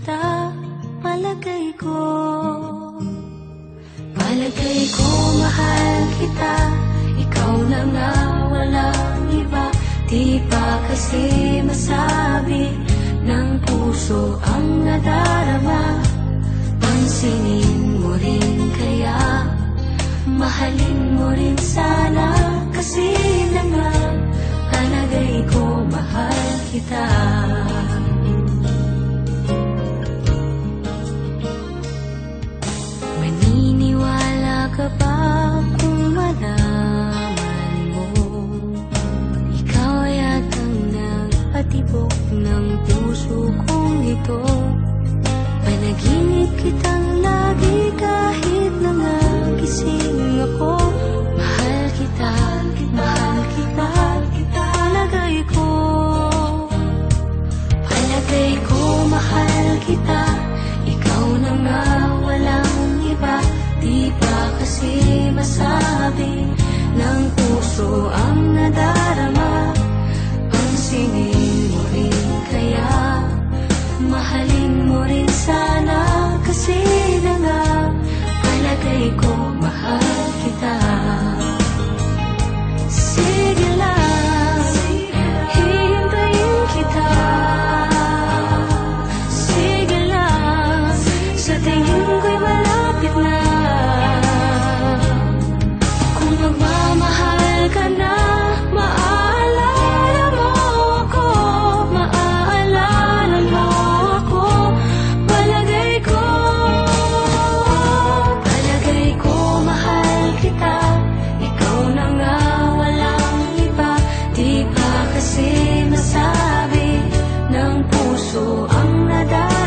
kita, palagay ko. Palagay ko mahal kita. Ikaw na nga walang iba. Di pa kasi masabi Ng puso ang nadarama? Pansinin mo rin kaya. Mahalin mo rin sana Kasi na nga. Palagay ko mahal kita Oh. puso ang nadal